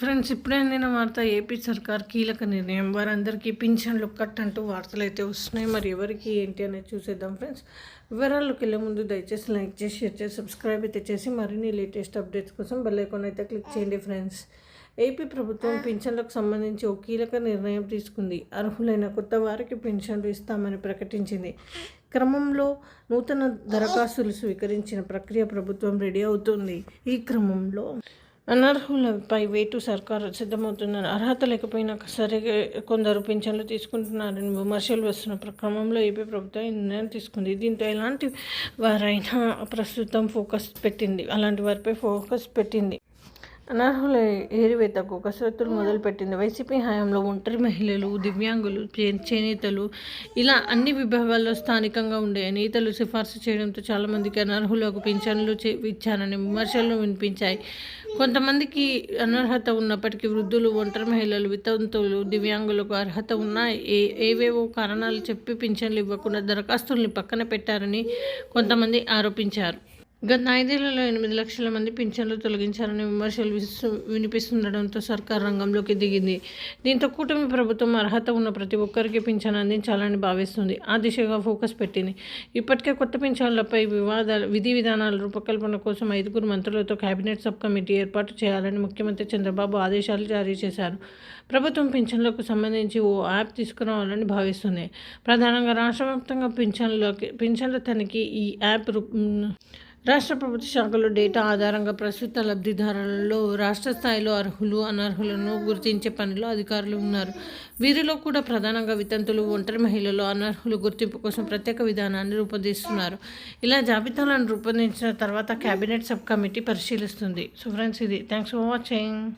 Friends ఇప్పుడే అందిన వార్త ఏపీ సర్కార్ కీలక నిర్ణయం. వారందరికీ పింఛన్లు కట్ అంటూ వార్తలు అయితే వస్తున్నాయి. మరి ఎవరికి ఏంటి అనేది చూసేద్దాం ఫ్రెండ్స్. వివరాల్లోకి వెళ్ళే ముందు దయచేసి లైక్ చేసి షేర్ చేసి సబ్స్క్రైబ్ అయితే చేసి మరిన్ని లేటెస్ట్ అప్డేట్స్ కోసం బెల్ అయితే క్లిక్ చేయండి ఫ్రెండ్స్. ఏపీ ప్రభుత్వం పింఛన్లకు సంబంధించి ఓ కీలక నిర్ణయం తీసుకుంది. అర్హులైన కొత్త వారికి పింఛన్లు ఇస్తామని ప్రకటించింది. క్రమంలో నూతన దరఖాస్తులు స్వీకరించిన ప్రక్రియ ప్రభుత్వం రెడీ అవుతుంది. ఈ క్రమంలో అనర్హులపై వేటు సర్కారు సిద్ధమవుతుందని అర్హత లేకపోయినా సరే కొందరు పింఛన్లు తీసుకుంటున్నారని విమర్శలు వస్తున్న క్రమంలో ఏపీ ప్రభుత్వం ఈ నిర్ణయం తీసుకుంది. దీంతో ఎలాంటి వారైనా ప్రస్తుతం ఫోకస్ పెట్టింది. అలాంటి వారిపై ఫోకస్ పెట్టింది. అనర్హుల ఏరివేతకు కసరత్తులు మొదలుపెట్టింది. వైసీపీ హయాంలో ఒంటరి మహిళలు దివ్యాంగులు చే- చేనేతలు ఇలా అన్ని విభాగాల్లో స్థానికంగా ఉండే నేతలు సిఫార్సు చేయడంతో చాలామందికి అనర్హులకు పింఛన్లు చే- ఇచ్చారని విమర్శలు వినిపించాయి. కొంతమందికి అనర్హత ఉన్నప్పటికీ వృద్ధులు ఒంటరి మహిళలు వితంతువులు దివ్యాంగులకు అర్హత ఉన్నా ఏ ఏవేవో కారణాలు చెప్పి పింఛన్లు ఇవ్వకుండా దరఖాస్తుల్ని పక్కన పెట్టారని కొంతమంది ఆరోపించారు. గత ఐదేళ్ళలో ఎనిమిది లక్షల మంది పింఛన్లు తొలగించాలని విమర్శలు విసు- వినిపిస్తుండడంతో సర్కార్ రంగంలోకి దిగింది. దీంతో కూటమి ప్రభుత్వం అర్హత ఉన్న ప్రతి ఒక్కరికి పింఛన్ అందించాలని భావిస్తుంది. ఆ దిశగా ఫోకస్ పెట్టింది. ఇప్పటికే కొత్త పింఛన్లపై వివాదాలు విధి విధానాల రూపకల్పన కోసం ఐదుగురు మంత్రులతో కేబినెట్ సబ్ కమిటీ ఏర్పాటు చేయాలని ముఖ్యమంత్రి చంద్రబాబు ఆదేశాలు జారీ చేశారు. ప్రభుత్వం పింఛన్లకు సంబంధించి ఓ యాప్ తీసుకురావాలని భావిస్తుంది. ప్రధానంగా రాష్ట్ర వ్యాప్తంగా పింఛన్లకి పింఛన్ల తనిఖీ ఈ యాప్ రూ- రాష్ట్ర ప్రభుత్వ శాఖలో డేటా ఆధారంగా ప్రస్తుత లబ్ధిదారులలో రాష్ట్ర స్థాయిలో అర్హులు అనర్హులను గుర్తించే పనిలో అధికారులు ఉన్నారు. వీరిలో కూడా ప్రధానంగా వితంతులు ఒంటరి మహిళలు అనర్హులు గుర్తింపు కోసం ప్రత్యేక విధానాన్ని రూపొందిస్తున్నారు. ఇలా జాబితాలను రూపొందించిన తర్వాత కేబినెట్ సబ్ కమిటీ పరిశీలిస్తుంది. సో ఫ్రెండ్స్ ఇది. Thanks for watching